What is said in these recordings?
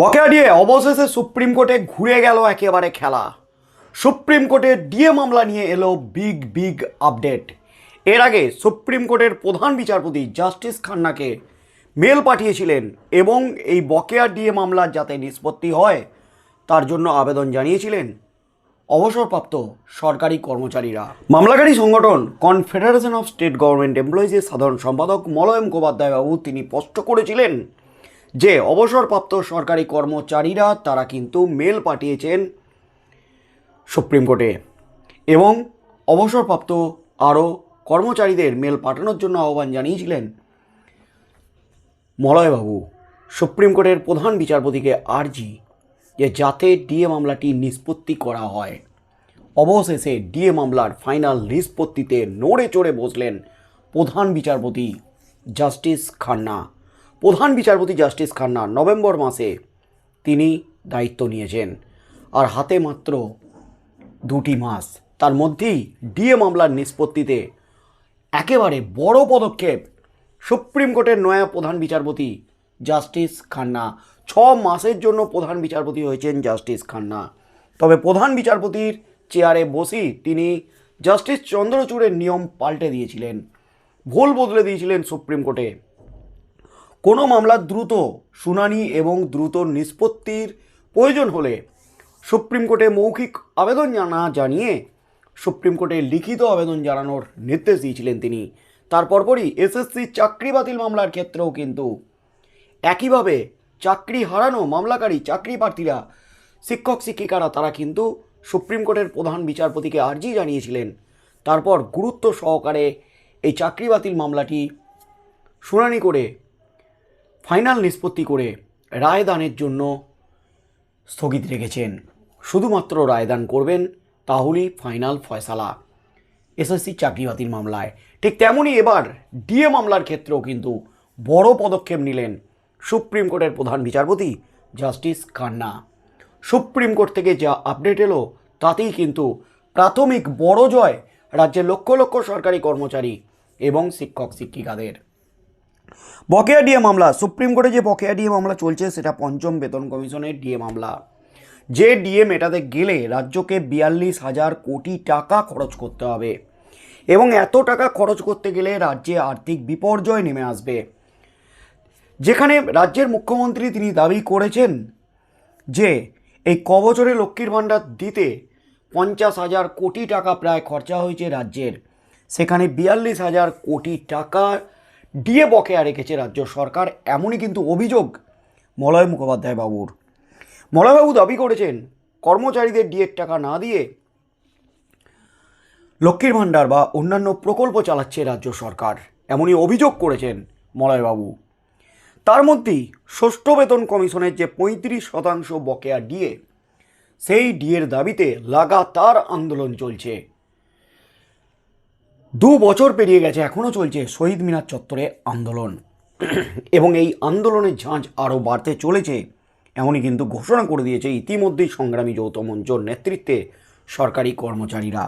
বকেয়া দিয়ে অবশেষে সুপ্রিম কোর্টে ঘুরে গেল একেবারে খেলা। সুপ্রিম কোর্টে ডিএ মামলা নিয়ে এলো বিগ বিগ আপডেট। এর আগে সুপ্রিম কোর্টের প্রধান বিচারপতি জাস্টিস খান্নাকে মেল পাঠিয়েছিলেন এবং এই বকেয়া ডিএ মামলার যাতে নিষ্পত্তি হয়, তার জন্য আবেদন জানিয়েছিলেন অবসরপ্রাপ্ত সরকারি কর্মচারীরা। মামলাকারী সংগঠন কনফেডারেশন অফ স্টেট গভর্নমেন্ট এমপ্লয়িজের সাধারণ সম্পাদক মলয়ম মুখোপাধ্যায় বাবু তিনি স্পষ্ট করেছিলেন যে অবসরপ্রাপ্ত সরকারি কর্মচারীরা তারা কিন্তু মেল পাঠিয়েছেন সুপ্রিম কোর্টে। এবং অবসরপ্রাপ্ত আরও কর্মচারীদের মেল পাঠানোর জন্য আহ্বান জানিয়েছিলেন মলয়বাবু। সুপ্রিম কোর্টের প্রধান বিচারপতিকে আর্জি যে যাতে ডিএ মামলাটি নিষ্পত্তি করা হয়। অবশেষে ডিএ মামলার ফাইনাল নিষ্পত্তিতে নড়ে চড়ে বসলেন প্রধান বিচারপতি জাস্টিস খান্না। প্রধান বিচারপতি জাস্টিস খান্না নভেম্বর মাসে তিনি দায়িত্ব নিয়েছেন। আর হাতে মাত্র দুটি মাস। তার মধ্যেই ডিএ মামলার নিষ্পত্তিতে একেবারে বড় পদক্ষেপ সুপ্রিম কোর্টের নয়া প্রধান বিচারপতি জাস্টিস খান্না। ছ মাসের জন্য প্রধান বিচারপতি হয়েছেন জাস্টিস খান্না। তবে প্রধান বিচারপতির চেয়ারে বসি তিনি জাস্টিস চন্দ্রচূড়ের নিয়ম পাল্টে দিয়েছিলেন। ভুল বদলে দিয়েছিলেন সুপ্রিম কোর্টে। কোনো মামলার দ্রুত শুনানি এবং দ্রুত নিষ্পত্তির প্রয়োজন হলে সুপ্রিম কোর্টে মৌখিক আবেদন জানা, জানিয়ে সুপ্রিম কোর্টে লিখিত আবেদন জানানোর নির্দেশ দিয়েছিলেন তিনি। তার পরপরই এসএসসি চাকরি বাতিল মামলার ক্ষেত্রেও কিন্তু একইভাবে চাকরি হারানো মামলাকারী চাকরি প্রার্থীরা, শিক্ষক, শিক্ষিকারা, তারা কিন্তু সুপ্রিম কোর্টের প্রধান বিচারপতিকে আর্জি জানিয়েছিলেন। তারপর গুরুত্ব সহকারে এই চাকরি বাতিল মামলাটি শুনানি করে ফাইনাল নিষ্পত্তি করে রায়দানের জন্য স্থগিত রেখেছেন। শুধুমাত্র রায়দান করবেন তাহলেই ফাইনাল ফয়সালা। এসএসসি চাকরি বাতিল মামলায়। ঠিক তেমনই এবার ডিএ মামলার ক্ষেত্রেও কিন্তু বড় পদক্ষেপ নিলেন সুপ্রিম কোর্টের প্রধান বিচারপতি জাস্টিস খান্না। সুপ্রিম কোর্ট থেকে যা আপডেট এলো, তাতেই কিন্তু প্রাথমিক বড় জয় রাজ্যের লক্ষ লক্ষ সরকারি কর্মচারী এবং শিক্ষক শিক্ষিকাদের বকেয়া ডিএ মামলা, সুপ্রিম কোর্টে যে বকেয়া ডিএ মামলা চলছে, সেটা পঞ্চম বেতন কমিশনের ডিএ মামলা। যে ডিএ মেটাতে গেলে রাজ্যকে বিয়াল্লিশ হাজার কোটি টাকা খরচ করতে হবে এবং এত টাকা খরচ করতে গেলে রাজ্যে আর্থিক বিপর্যয় নেমে আসবে। যেখানে রাজ্যের মুখ্যমন্ত্রী তিনি দাবি করেছেন যে এই কবছরে লক্ষ্মীর ভাণ্ডার দিতে পঞ্চাশ হাজার কোটি টাকা প্রায় খরচা হয়েছে রাজ্যের। সেখানে বিয়াল্লিশ হাজার কোটি টাকা ডিএ বকেয়া রেখেছে রাজ্য সরকার, এমনই কিন্তু অভিযোগ মলয় মুখোপাধ্যায় বাবুর মলয়বাবু দাবি করেছেন, কর্মচারীদের ডিএর টাকা না দিয়ে লক্ষ্মীর ভাণ্ডার বা অন্যান্য প্রকল্প চালাচ্ছে রাজ্য সরকার, এমনই অভিযোগ করেছেন মলয়বাবু। তার মধ্যেই ষষ্ঠ বেতন কমিশনের যে পঁয়ত্রিশ শতাংশ বকেয়া ডিএ, সেই ডিএর দাবিতে লাগাতার আন্দোলন চলছে। দু বছর পেরিয়ে গেছে এখনও চলছে শহীদ মিনার চত্বরে আন্দোলন। এবং এই আন্দোলনের ঝাঁঝ আরও বাড়তে চলেছে, এমনই কিন্তু ঘোষণা করে দিয়েছে ইতিমধ্যেই সংগ্রামী যৌথ মঞ্চর নেতৃত্বে সরকারি কর্মচারীরা।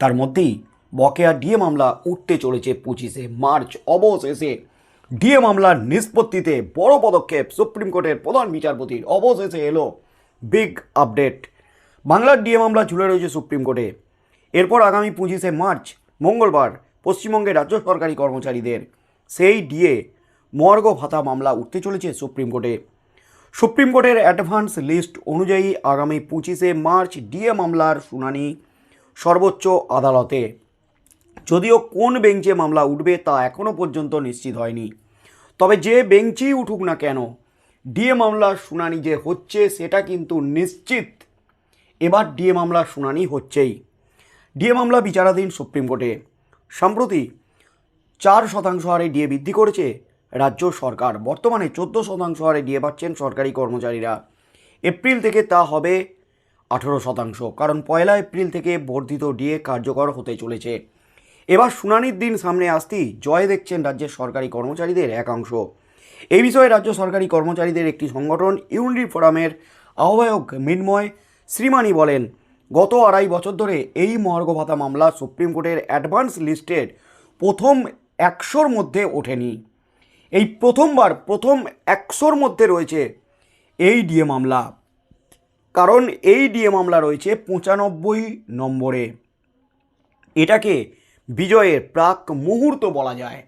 তার মধ্যেই বকেয়া ডিএ মামলা উঠতে চলেছে পঁচিশে মার্চ অবশেষে। ডিএ মামলার নিষ্পত্তিতে বড় পদক্ষেপ সুপ্রিম কোর্টের প্রধান বিচারপতির অবশেষে এলো বিগ আপডেট। বাংলার ডিএ মামলা ঝুলে রয়েছে সুপ্রিম কোর্টে। এরপর আগামী পঁচিশে মার্চ মঙ্গলবার পশ্চিমবঙ্গের রাজ্য সরকারি কর্মচারীদের সেই ডিএ মর্গ ভাতা মামলা উঠতে চলেছে সুপ্রিম কোর্টে। সুপ্রিম কোর্টের অ্যাডভান্স লিস্ট অনুযায়ী আগামী পঁচিশে মার্চ ডিএ মামলার শুনানি সর্বোচ্চ আদালতে। যদিও কোন বেঞ্চে মামলা উঠবে তা এখনও পর্যন্ত নিশ্চিত হয়নি। তবে যে বেঞ্চেই উঠুক না কেন, ডিএ মামলার শুনানি যে হচ্ছে সেটা কিন্তু নিশ্চিত। এবার ডিএ মামলার শুনানি হচ্ছেই। ডিএ মামলা বিচারাধীন সুপ্রিম কোর্টে। সম্প্রতি চার শতাংশ হারে ডিএ বৃদ্ধি করেছে রাজ্য সরকার। বর্তমানে চোদ্দ শতাংশ হারে ডিএ পাচ্ছেন সরকারি কর্মচারীরা। এপ্রিল থেকে তা হবে আঠেরো শতাংশ, কারণ পয়লা এপ্রিল থেকে বর্ধিত ডিএ কার্যকর হতে চলেছে। এবার শুনানির দিন সামনে আসতেই জয় দেখছেন রাজ্যের সরকারি কর্মচারীদের একাংশ। এই বিষয়ে রাজ্য সরকারি কর্মচারীদের একটি সংগঠন ইউনিটি ফোরামের আহ্বায়ক মৃন্ময় শ্রীমানি বলেন গত আড়াই বছর ধরে এই মহার্ঘ ভাতা মামলা সুপ্রিম কোর্টের অ্যাডভান্স লিস্টের প্রথম একশোর মধ্যে ওঠেনি। এই প্রথমবার প্রথম একশোর মধ্যে রয়েছে এই ডিএ মামলা। কারণ এই ডিএ মামলা রয়েছে পঁচানব্বই নম্বরে। এটাকে বিজয়ের প্রাক মুহূর্ত বলা যায়।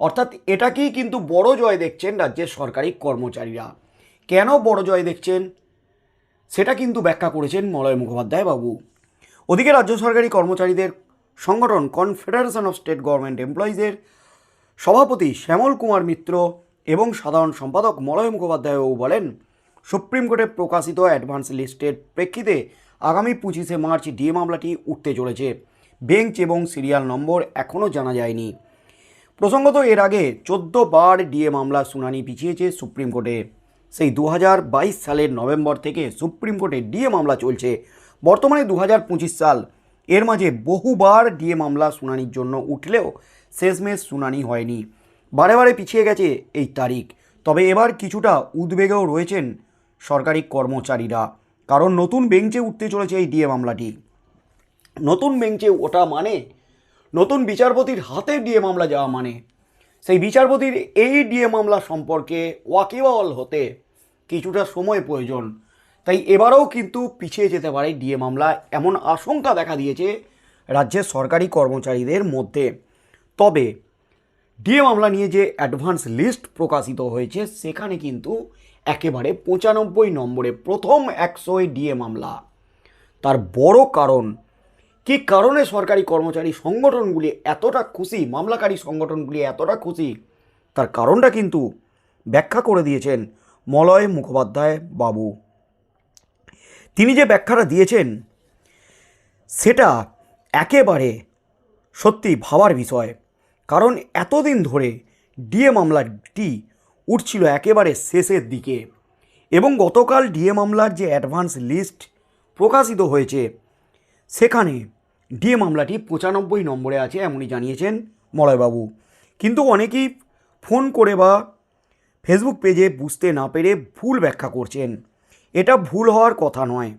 অর্থাৎ এটাকেই কিন্তু বড় জয় দেখছেন রাজ্যের সরকারি কর্মচারীরা। কেন বড় জয় দেখছেন? সেটা কিন্তু ব্যাখ্যা করেছেন মলয় মুখোপাধ্যায় বাবু ওদিকে রাজ্য সরকারি কর্মচারীদের সংগঠন কনফেডারেশন অফ স্টেট গভর্নমেন্ট এমপ্লয়িজের সভাপতি শ্যামল কুমার মিত্র এবং সাধারণ সম্পাদক মলয় মুখোপাধ্যায় বাবু বলেন, সুপ্রিম কোর্টে প্রকাশিত অ্যাডভান্স লিস্টের প্রেক্ষিতে আগামী পঁচিশে মার্চ ডিএ মামলাটি উঠতে চলেছে। বেঞ্চ এবং সিরিয়াল নম্বর এখনও জানা যায়নি। প্রসঙ্গত এর আগে চোদ্দ বার ডিএ মামলা শুনানি পিছিয়েছে সুপ্রিম কোর্টে। সেই দু হাজার বাইশ সালের নভেম্বর থেকে সুপ্রিম কোর্টে ডিএ মামলা চলছে। বর্তমানে দু হাজার পঁচিশ সাল, এর মাঝে বহুবার ডিএ মামলা শুনানির জন্য উঠলেও শেষমেশ শুনানি হয়নি। বারে বারে পিছিয়ে গেছে এই তারিখ। তবে এবার কিছুটা উদ্বেগেও রয়েছেন সরকারি কর্মচারীরা, কারণ নতুন বেঞ্চে উঠতে চলেছে এই ডিএ মামলাটি। নতুন বেঞ্চে ওঠা মানে নতুন বিচারপতির হাতে ডিএ মামলা যাওয়া মানে। সেই বিচারপতির এই ডিএ মামলা সম্পর্কে ওয়াকিবহল হতে কিছুটা সময় প্রয়োজন। তাই এবারেও কিন্তু পিছিয়ে যেতে পারে ডিএ মামলা, এমন আশঙ্কা দেখা দিয়েছে রাজ্যের সরকারি কর্মচারীদের মধ্যে। তবে ডিএ মামলা নিয়ে যে অ্যাডভান্স লিস্ট প্রকাশিত হয়েছে, সেখানে কিন্তু একেবারে পঁচানব্বই নম্বরে প্রথম একশোয় ডিএ মামলা। তার বড় কারণ কী কারণে সরকারি কর্মচারী সংগঠনগুলি এতটা খুশি, মামলাকারী সংগঠনগুলি এতটা খুশি? তার কারণটা কিন্তু ব্যাখ্যা করে দিয়েছেন মলয় মুখোপাধ্যায় বাবু। তিনি যে ব্যাখ্যাটা দিয়েছেন, সেটা একেবারে সত্যি ভাবার বিষয়। কারণ এতদিন ধরে ডিএ মামলাটি উঠছিল একেবারে শেষের দিকে এবং গতকাল ডিএ মামলার যে অ্যাডভান্স লিস্ট প্রকাশিত হয়েছে, সেখানে ডিএ মামলাটি পঁচানব্বই নম্বরে আছে এমনই জানিয়েছেন মলয়বাবু। কিন্তু অনেকেই ফোন করে বা ফেসবুক পেজে বুঝতে না পেরে ভুল ব্যাখ্যা করছেন। এটা ভুল হওয়ার কথা নয়।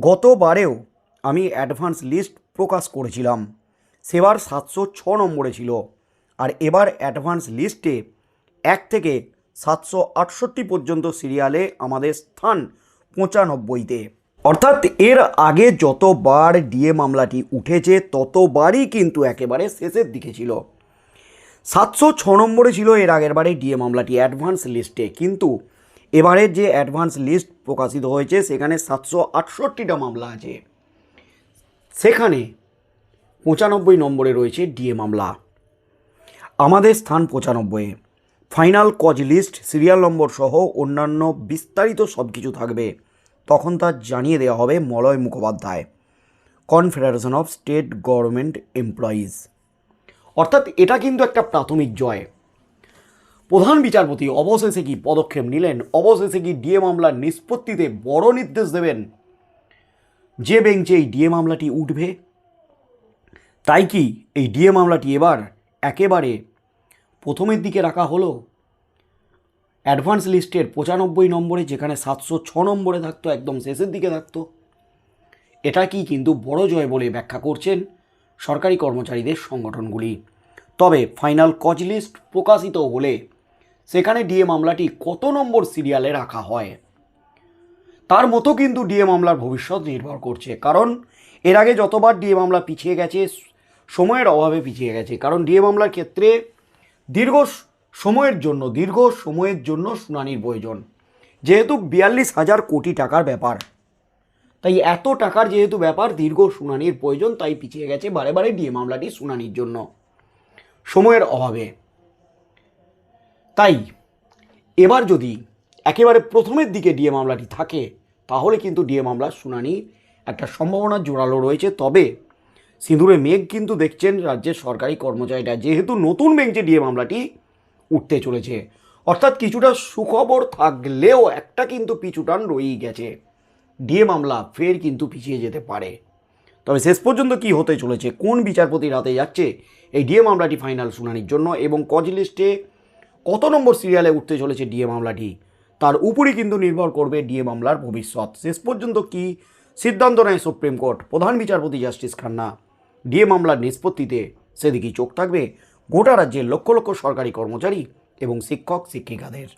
গতবারেও আমি অ্যাডভান্স লিস্ট প্রকাশ করেছিলাম। সেবার সাতশো ছ নম্বরে ছিল। আর এবার অ্যাডভান্স লিস্টে এক থেকে সাতশো আটষট্টি পর্যন্ত সিরিয়ালে আমাদের স্থান পঁচানব্বইতে। অর্থাৎ এর আগে যতবার ডিএ মামলাটি উঠেছে, ততবারই কিন্তু একেবারে শেষের দিকে ছিল। সাতশো ছ নম্বরে ছিল এর আগের বারে ডিএ মামলাটি অ্যাডভান্স লিস্টে, কিন্তু এবারের যে অ্যাডভান্স লিস্ট প্রকাশিত হয়েছে, সেখানে সাতশো আটষট্টিটা মামলা আছে। সেখানে পঁচানব্বই নম্বরে রয়েছে ডিএ মামলা। আমাদের স্থান পঁচানব্বইয়ে final cause list, serial number সহ অন্যান্য বিস্তারিত সব কিছু থাকবে। তখন তা জানিয়ে দেওয়া হবে Malay Mukhopadhyay confederation of state government employees অর্থাৎ এটা কিন্তু একটা প্রাথমিক জয়। প্রধান বিচারপতি অবশেষে কি পদক্ষেপ নিলেন? অবশেষে কি ডিএ মামলার নিষ্পত্তিতে বড় নির্দেশ দেবেন? যে বেঞ্চে এই ডিএ মামলাটি উঠবে, তাই কি এই ডিএ মামলাটি এবার একেবারে প্রথমের দিকে রাখা হলো? অ্যাডভান্স লিস্টের পঁচানব্বই নম্বরে যেখানে সাতশো ছ নম্বরে থাকতো, একদম শেষের দিকে থাকতো। এটা কি কিন্তু বড় জয় বলে ব্যাখ্যা করছেন সরকারি কর্মচারীদের সংগঠনগুলি। তবে ফাইনাল কজ লিস্ট প্রকাশিত হলে সেখানে ডিএ মামলাটি কত নম্বর সিরিয়ালে রাখা হয়? তার মতো কিন্তু ডিএ মামলার ভবিষ্যৎ নির্ভর করছে, কারণ এর আগে যতবার ডিএ মামলা পিছিয়ে গেছে, সময়ের অভাবে পিছিয়ে গেছে। কারণ ডিএ মামলার ক্ষেত্রে দীর্ঘ সময়ের জন্য, দীর্ঘ সময়ের জন্য শুনানির প্রয়োজন। যেহেতু বিয়াল্লিশ হাজার কোটি টাকার ব্যাপার। তাই এত টাকার যেহেতু ব্যাপার, দীর্ঘ শুনানির প্রয়োজন, তাই পিছিয়ে গেছে বারে বারে ডিএ মামলাটি শুনানির জন্য। সময়ের অভাবে। তাই এবার যদি একেবারে প্রথমের দিকে ডিএ মামলাটি থাকে, তাহলে কিন্তু ডিএ মামলার শুনানি একটা সম্ভাবনা জোরালো রয়েছে। তবে সিঁদুরে মেঘ কিন্তু দেখছেন রাজ্যের সরকারি কর্মচারীরা। যেহেতু নতুন বেঞ্চে ডিএ মামলাটি উঠতে চলেছে। অর্থাৎ কিছুটা সুখবর থাকলেও একটা কিন্তু পিছুটান রয়েই গেছে। ডিএ মামলা ফের কিন্তু পিছিয়ে যেতে পারে। তবে শেষ পর্যন্ত কি হতে চলেছে, কোন বিচারপতির হাতে যাচ্ছে, এই ডিএ মামলাটি ফাইনাল শুনানির জন্য এবং কজ লিস্টে কত নম্বর সিরিয়ালে উঠতে চলেছে ডিএ মামলাটি, তার উপরই কিন্তু নির্ভর করবে ডিএ মামলার ভবিষ্যৎ। শেষ পর্যন্ত কি সিদ্ধান্ত নেয় সুপ্রিম কোর্ট? প্রধান বিচারপতি জাস্টিস খান্না, ডিএ মামলার নিষ্পত্তিতে সেদিকেই চোখ থাকবে। গোটা রাজ্যের লক্ষ লক্ষ সরকারি কর্মচারী এবং শিক্ষক শিক্ষিকাদের।